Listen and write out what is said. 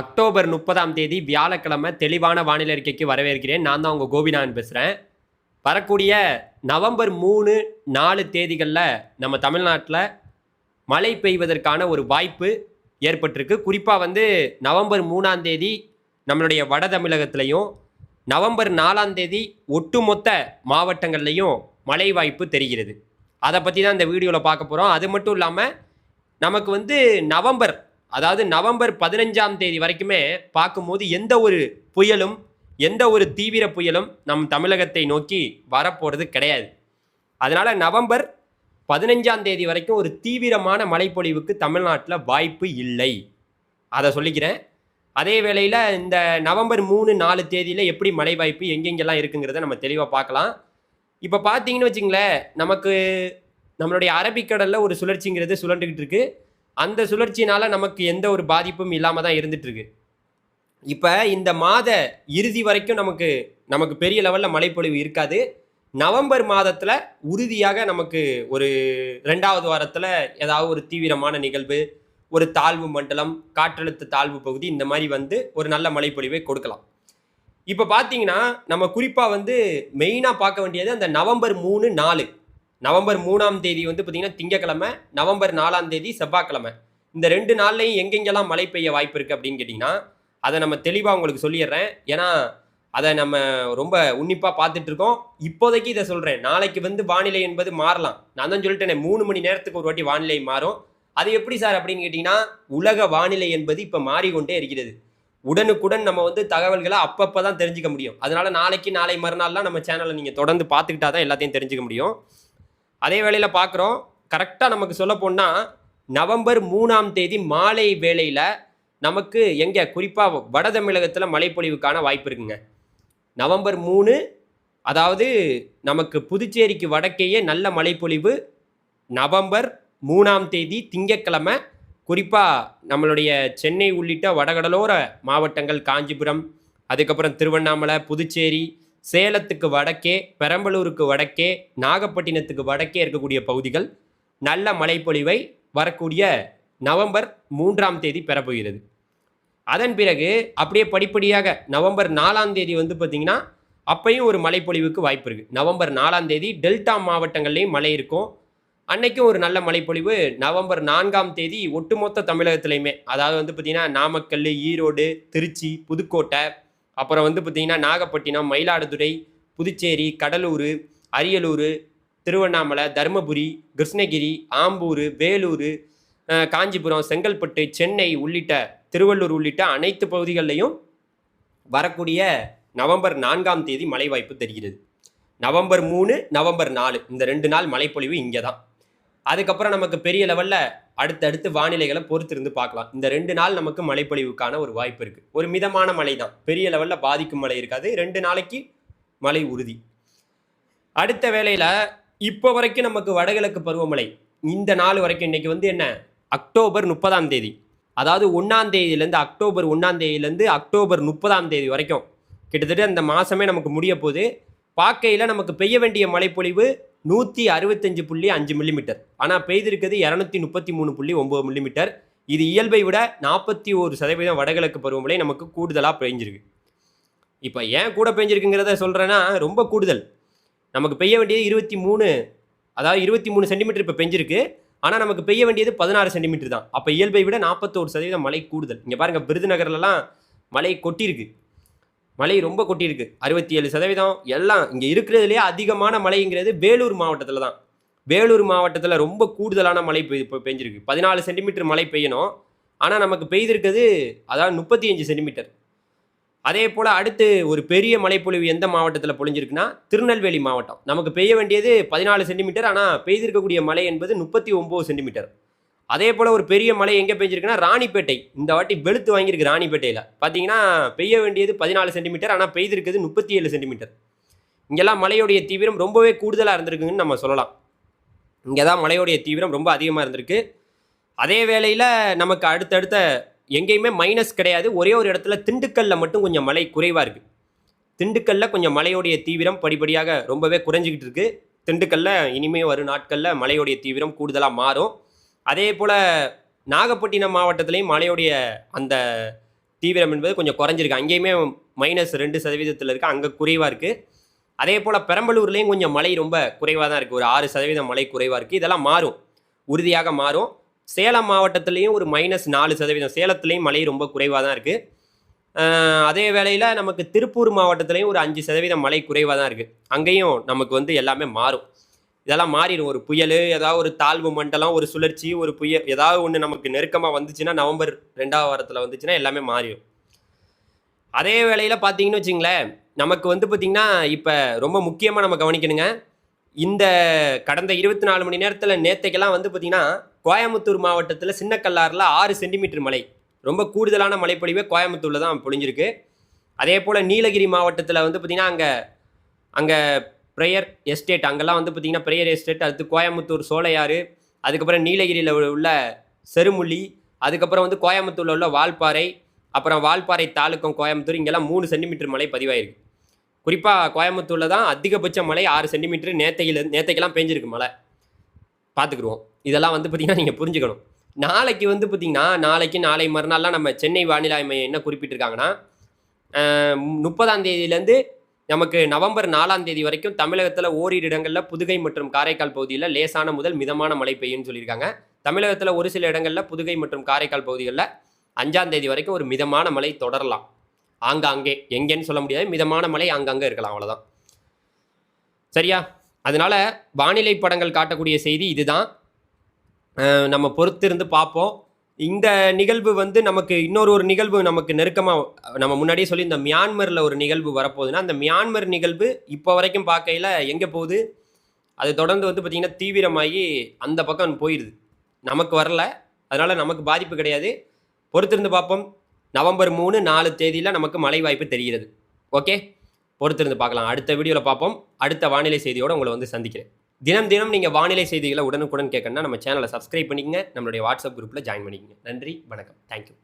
October முப்பதாம் தேதி வியாழக்கிழமை தெளிவான வானிலை அறிக்கைக்கு வரவேற்கிறேன். நான் தான் உங்கள் கோபிநாதன் பேசுகிறேன் வரக்கூடிய நவம்பர் மூணு நாலு தேதிகளில் நம்ம தமிழ்நாட்டில் மழை பெய்வதற்கான ஒரு வாய்ப்பு ஏற்பட்டிருக்கு. குறிப்பாக வந்து நவம்பர் மூணாம் தேதி நம்மளுடைய வட தமிழகத்திலையும் நவம்பர் நாலாம் தேதி ஒட்டுமொத்த மாவட்டங்கள்லையும் மழை வாய்ப்பு தெரிகிறது. அதை பற்றி தான் இந்த வீடியோவில் பார்க்க போகிறோம் அது மட்டும் இல்லாமல் நமக்கு வந்து நவம்பர் அதாவது நவம்பர் பதினஞ்சாம் தேதி வரைக்குமே பார்க்கும்போது எந்த ஒரு புயலும் எந்த ஒரு தீவிர புயலும் நம் தமிழகத்தை நோக்கி வரப்போகிறது கிடையாது. அதனால் நவம்பர் பதினஞ்சாம் தேதி வரைக்கும் ஒரு தீவிரமான மழைப்பொழிவுக்கு தமிழ்நாட்டில் வாய்ப்பு இல்லை. அதை சொல்லிக்கிறேன். அதே வேளையில் இந்த நவம்பர் மூணு நாலு தேதியில் எப்படி மழை வாய்ப்பு எங்கெங்கெல்லாம் இருக்குங்கிறத நம்ம தெளிவாக பார்க்கலாம். இப்போ பார்த்தீங்கன்னு வச்சுங்களேன் நமக்கு நம்மளுடைய அரபிக்கடலில் ஒரு சுழற்சிங்கிறது சுழண்டுக்கிட்டு இருக்குது அந்த சுழற்சினால் நமக்கு எந்த ஒரு பாதிப்பும் இல்லாமல் தான் இருந்துட்டு இப்போ இந்த மாத இறுதி வரைக்கும் நமக்கு நமக்கு பெரிய லெவலில் மழைப்பொழிவு இருக்காது. நவம்பர் மாதத்தில் உறுதியாக நமக்கு ஒரு ரெண்டாவது வாரத்தில் ஏதாவது ஒரு தீவிரமான நிகழ்வு ஒரு தாழ்வு மண்டலம் காற்றழுத்த தாழ்வு பகுதி இந்த மாதிரி வந்து ஒரு நல்ல மழைப்பொழிவை கொடுக்கலாம். இப்போ பார்த்தீங்கன்னா நம்ம குறிப்பாக வந்து மெயினாக பார்க்க வேண்டியது அந்த நவம்பர் மூணு நாலு. நவம்பர் மூணாம் தேதி வந்து பார்த்தீங்கன்னா திங்கக்கிழமை நவம்பர் நாலாம் தேதி செவ்வாய்க்கிழமை. இந்த ரெண்டு நாள்லையும் எங்கெங்கெல்லாம் மழை பெய்ய வாய்ப்பு இருக்குது அப்படின்னு கேட்டிங்கன்னா அதை நம்ம தெளிவாக உங்களுக்கு சொல்லிடுறேன். ஏன்னா அதை நம்ம ரொம்ப உன்னிப்பாக பார்த்துட்டு இருக்கோம். இப்போதைக்கு இதை சொல்கிறேன் நாளைக்கு வந்து வானிலை என்பது மாறலாம். நான் தான் சொல்லிட்டேனே மூணு மணி நேரத்துக்கு ஒரு வாட்டி வானிலை மாறும். அது எப்படி சார் அப்படின்னு கேட்டிங்கன்னா உலக வானிலை என்பது இப்போ மாறிக்கொண்டே இருக்கிறது. உடனுக்குடன் நம்ம வந்து தகவல்களை அப்பப்போ தான் தெரிஞ்சுக்க முடியும். அதனால் நாளைக்கு நாளை மறுநாள்லாம் நம்ம சேனலை நீங்கள் தொடர்ந்து பார்த்துக்கிட்டா தான் எல்லாத்தையும் தெரிஞ்சுக்க முடியும். அதே வேளையில் பார்க்குறோம் கரெக்டாக நமக்கு சொல்ல போனால் நவம்பர் மூணாம் தேதி மாலை வேளையில் நமக்கு எங்கே குறிப்பாக வட தமிழகத்தில் மழைப்பொழிவுக்கான வாய்ப்பு இருக்குங்க. நவம்பர் மூணு அதாவது நமக்கு புதுச்சேரிக்கு வடக்கேயே நல்ல மழைப்பொழிவு நவம்பர் மூணாம் தேதி திங்கட்கிழமை குறிப்பாக நம்மளுடைய சென்னை உள்ளிட்ட வடகடலோர மாவட்டங்கள் காஞ்சிபுரம் அதுக்கப்புறம் திருவண்ணாமலை புதுச்சேரி சேலத்துக்கு வடக்கே பெரம்பலூருக்கு வடக்கே நாகப்பட்டினத்துக்கு வடக்கே இருக்கக்கூடிய பகுதிகள் நல்ல மழைப்பொழிவை வரக்கூடிய நவம்பர் மூன்றாம் தேதி பெறப்போகிறது. அதன் பிறகு அப்படியே படிப்படியாக நவம்பர் நாலாம் தேதி வந்து பார்த்திங்கன்னா அப்பையும் ஒரு மழைப்பொழிவுக்கு வாய்ப்பு இருக்குது நவம்பர் நாலாம் தேதி டெல்டா மாவட்டங்கள்லேயும் மழை இருக்கும். அன்னைக்கும் ஒரு நல்ல மழைப்பொழிவு. நவம்பர் நான்காம் தேதி ஒட்டுமொத்த தமிழகத்துலையுமே அதாவது வந்து பார்த்திங்கன்னா நாமக்கல் ஈரோடு திருச்சி புதுக்கோட்டை அப்புறம் வந்து பார்த்திங்கன்னா நாகப்பட்டினம் மயிலாடுதுறை புதுச்சேரி கடலூர் அரியலூர் திருவண்ணாமலை தருமபுரி கிருஷ்ணகிரி ஆம்பூர் வேலூர் காஞ்சிபுரம் செங்கல்பட்டு சென்னை உள்ளிட்ட திருவள்ளூர் உள்ளிட்ட அனைத்து பகுதிகளிலையும் வரக்கூடிய நவம்பர் நான்காம் தேதி மழை வாய்ப்பு தெரிகிறது. நவம்பர் மூணு நவம்பர் நாலு இந்த ரெண்டு நாள் மழைப்பொழிவு இங்கே தான் அதுக்கப்புறம் நமக்கு பெரிய லெவலில் அடுத்தடுத்து வானிலைகளை பொறுத்திருந்து பார்க்கலாம். இந்த ரெண்டு நாள் நமக்கு மழைப்பொழிவுக்கான ஒரு வாய்ப்பு இருக்குது ஒரு மிதமான மழை தான் பெரிய லெவலில் பாதிக்கும் மழை இருக்காது. ரெண்டு நாளைக்கு மழை உறுதி. அடுத்த வேளையில் இப்போ வரைக்கும் நமக்கு வடகிழக்கு பருவமழை. இந்த நாள் வரைக்கும் இன்னைக்கு வந்து என்ன? அக்டோபர் முப்பதாம் தேதி. அதாவது ஒன்றாம் தேதியிலேருந்து அக்டோபர் ஒன்றாம் தேதியிலேருந்து அக்டோபர் முப்பதாம் தேதி வரைக்கும். கிட்டத்தட்ட அந்த மாதமே நமக்கு முடிய போகுது. பார்க்கையில் நமக்கு பெய்ய வேண்டிய மழைப்பொழிவு நூற்றி அறுபத்தஞ்சு புள்ளி அஞ்சு மில்லிமீட்டர் ஆனால் பெய்திருக்கிறது இரநூத்தி முப்பத்தி மூணு புள்ளி ஒம்பது மில்லிமீட்டர் இது இயல்பை விட நாற்பத்தி ஒரு சதவீதம் வடகிழக்கு பருவமழை நமக்கு கூடுதலாக பெய்ஞ்சிருக்கு. இப்போ ஏன் கூட பெஞ்சிருக்குங்கிறத சொல்கிறேன்னா ரொம்ப கூடுதல். நமக்கு பெய்ய வேண்டியது இருபத்தி மூணு அதாவது இருபத்தி மூணு சென்டிமீட்டர் இப்போ பெஞ்சிருக்கு. ஆனால் நமக்கு பெய்ய வேண்டியது பதினாறு சென்டிமீட்டர் தான். அப்போ இயல்பை விட நாற்பத்தோரு சதவீதம் மழை கூடுதல். இங்கே பாருங்கள் விருதுநகர்லலாம் மழை கொட்டியிருக்கு. மழை ரொம்ப கொட்டியிருக்கு. அறுபத்தி ஏழு சதவீதம் எல்லாம் இங்கே இருக்கிறதுலேயே அதிகமான மழைங்கிறது வேலூர் மாவட்டத்தில் தான் வேலூர் மாவட்டத்தில் ரொம்ப கூடுதலான மழை பெய் பெஞ்சிருக்கு. பதினாலு சென்டிமீட்டர் மழை பெய்யணும். ஆனால் நமக்கு பெய்திருக்கிறது அதாவது முப்பத்தி அஞ்சு சென்டிமீட்டர். அதே போல் அடுத்து ஒரு பெரிய மழைப்பொழிவு எந்த மாவட்டத்தில் பொழிஞ்சிருக்குன்னா திருநெல்வேலி மாவட்டம். நமக்கு பெய்ய வேண்டியது பதினாலு சென்டிமீட்டர். ஆனால் பெய்திருக்கக்கூடிய மழை என்பது முப்பத்தி ஒம்பது சென்டிமீட்டர். அதே போல் ஒரு பெரிய மழை எங்கே பெஞ்சிருக்குன்னா ராணிப்பேட்டை. இந்த வாட்டி வெளுத்து வாங்கியிருக்கு ராணிப்பேட்டையில். பார்த்தீங்கன்னா பெய்ய வேண்டியது பதினாலு சென்டிமீட்டர் ஆனால் பெய்திருக்குது முப்பத்தி ஏழு சென்டிமீட்டர். இங்கெல்லாம் மழையுடைய தீவிரம் ரொம்பவே கூடுதலாக இருந்திருக்குங்கன்னு நம்ம சொல்லலாம். இங்கே தான் மழையுடைய தீவிரம் ரொம்ப அதிகமாக இருந்திருக்கு. அதே வேளையில் நமக்கு அடுத்தடுத்த எங்கேயுமே மைனஸ் கிடையாது. ஒரே ஒரு இடத்துல திண்டுக்கல்ல மட்டும் கொஞ்சம் மழை குறைவாக இருக்குது திண்டுக்கல்ல கொஞ்சம் மழையோடைய தீவிரம் படிப்படியாக ரொம்பவே குறைஞ்சிக்கிட்டு இருக்கு. திண்டுக்கல்ல இனிமே வரும் நாட்களில் மழையோடைய தீவிரம் கூடுதலாக மாறும். அதே போல் நாகப்பட்டினம் மாவட்டத்திலையும் மழையுடைய அந்த தீவிரம் என்பது கொஞ்சம் குறைஞ்சிருக்கு. அங்கேயுமே மைனஸ் ரெண்டு சதவீதத்தில் இருக்குது அங்கே குறைவாக இருக்குது அதே போல் பெரம்பலூர்லேயும் கொஞ்சம் மழை ரொம்ப குறைவாக தான் இருக்குது ஒரு ஆறு சதவீதம் மழை குறைவாக இருக்குது இதெல்லாம் மாறும். உறுதியாக மாறும். சேலம் மாவட்டத்துலேயும் ஒரு மைனஸ் நாலு சதவீதம். சேலத்துலேயும் மழை ரொம்ப குறைவாக தான் இருக்குது அதே வேளையில் நமக்கு திருப்பூர் மாவட்டத்துலேயும் ஒரு அஞ்சு சதவீதம் மழை குறைவாக தான் இருக்குது அங்கேயும் நமக்கு வந்து எல்லாமே மாறும். இதெல்லாம் மாறிடும். ஒரு புயல் ஏதாவது ஒரு தாழ்வு மண்டலம் ஒரு சுழற்சி ஒரு புயல் ஏதாவது ஒன்று நமக்கு நெருக்கமாக வந்துச்சுன்னா நவம்பர் ரெண்டாவது வாரத்தில் வந்துச்சுன்னா எல்லாமே மாறிடும். அதே வேளையில் பார்த்தீங்கன்னு வச்சுங்களேன் நமக்கு வந்து பார்த்திங்கன்னா இப்போ ரொம்ப முக்கியமாக நம்ம கவனிக்கணுங்க. இந்த கடந்த இருபத்தி நாலு மணி நேரத்தில் நேத்தைக்கெல்லாம் வந்து பார்த்திங்கன்னா கோயம்புத்தூர் மாவட்டத்தில் சின்ன கல்லாறில் ஆறு சென்டிமீட்டர் மழை. ரொம்ப கூடுதலான மழைப்பொழிவே கோயம்புத்தூரில் தான் பொழிஞ்சிருக்கு. அதே போல் நீலகிரி மாவட்டத்தில் வந்து பார்த்திங்கன்னா அங்கே அங்கே ப்ரேயர் எஸ்டேட். அங்கெல்லாம் வந்து பார்த்திங்கன்னா ப்ரேயர் எஸ்டேட் அடுத்து கோயம்புத்தூர் சோலையாறு அதுக்கப்புறம் நீலகிரியில் உள்ள செருமுள்ளி அதுக்கப்புறம் வந்து கோயம்புத்தூரில் உள்ள வால்பாறை அப்புறம் வால்பாறை தாலுக்கம் கோயம்புத்தூர் இங்கெல்லாம் மூணு சென்டிமீட்டர் மழை பதிவாயிருக்கு குறிப்பாக கோயம்புத்தூரில் தான் அதிகபட்ச மழை ஆறு சென்டிமீட்டர் நேத்தையில் நேத்தைக்கெல்லாம் பேஞ்சிருக்கு மழை பார்த்துக்குருவோம் இதெல்லாம் வந்து பார்த்திங்கன்னா நீங்கள் புரிஞ்சுக்கணும். நாளைக்கு வந்து பார்த்திங்கன்னா நாளைக்கு நாளை மறுநாள்லாம் நம்ம சென்னை வானிலை மையம் என்ன குறிப்பிட்டிருக்காங்கன்னா முப்பதாம் தேதியிலேருந்து நமக்கு நவம்பர் நாலாம் தேதி வரைக்கும் தமிழகத்தில் ஓரிரு இடங்களில் புதுகை மற்றும் காரைக்கால் பகுதியில் லேசான முதல் மிதமான மழை பெய்யும்னு சொல்லியிருக்காங்க. தமிழகத்தில் ஒரு சில இடங்களில் புதுகை மற்றும் காரைக்கால் பகுதிகளில் அஞ்சாம் தேதி வரைக்கும் ஒரு மிதமான மழை தொடரலாம். ஆங்காங்கே எங்கேன்னு சொல்ல முடியாது. மிதமான மழை ஆங்காங்கே இருக்கலாம் அவ்வளோதான் சரியா? அதனால வானிலை படங்கள் காட்டக்கூடிய செய்தி இதுதான். நம்ம பொறுத்திருந்து பார்ப்போம். இந்த நிகழ்வு வந்து நமக்கு இன்னொரு ஒரு நிகழ்வு நமக்கு நெருக்கமாக நம்ம முன்னாடியே சொல்லி இந்த மியான்மரில் ஒரு நிகழ்வு வரப்போகுதுன்னா அந்த மியான்மர் நிகழ்வு இப்போ வரைக்கும் பார்க்கையில் எங்கே போகுது? அது தொடர்ந்து வந்து பார்த்திங்கன்னா தீவிரமாகி அந்த பக்கம் போயிடுது நமக்கு வரல. அதனால் நமக்கு பாதிப்பு கிடையாது. பொறுத்திருந்து பார்ப்போம். நவம்பர் மூணு நாலு தேதியில் நமக்கு மழை வாய்ப்பு தெரிகிறது. ஓகே? பொறுத்திருந்து பார்க்கலாம். அடுத்த வீடியோவில் பார்ப்போம். அடுத்த வானிலை செய்தியோடு உங்களை வந்து சந்திக்கிறேன். தினம் தினம் நீங்கள் வானிலை செய்திகளை உடனுக்குடன் கேட்கணும்னா நம்ம சேனலை சப்ஸ்கிரைப் பண்ணிக்கங்க. நம்மளுடைய வாட்ஸ்அப் குரூப்பில் ஜாயின் பண்ணிக்கங்க. நன்றி வணக்கம். தேங்க்யூ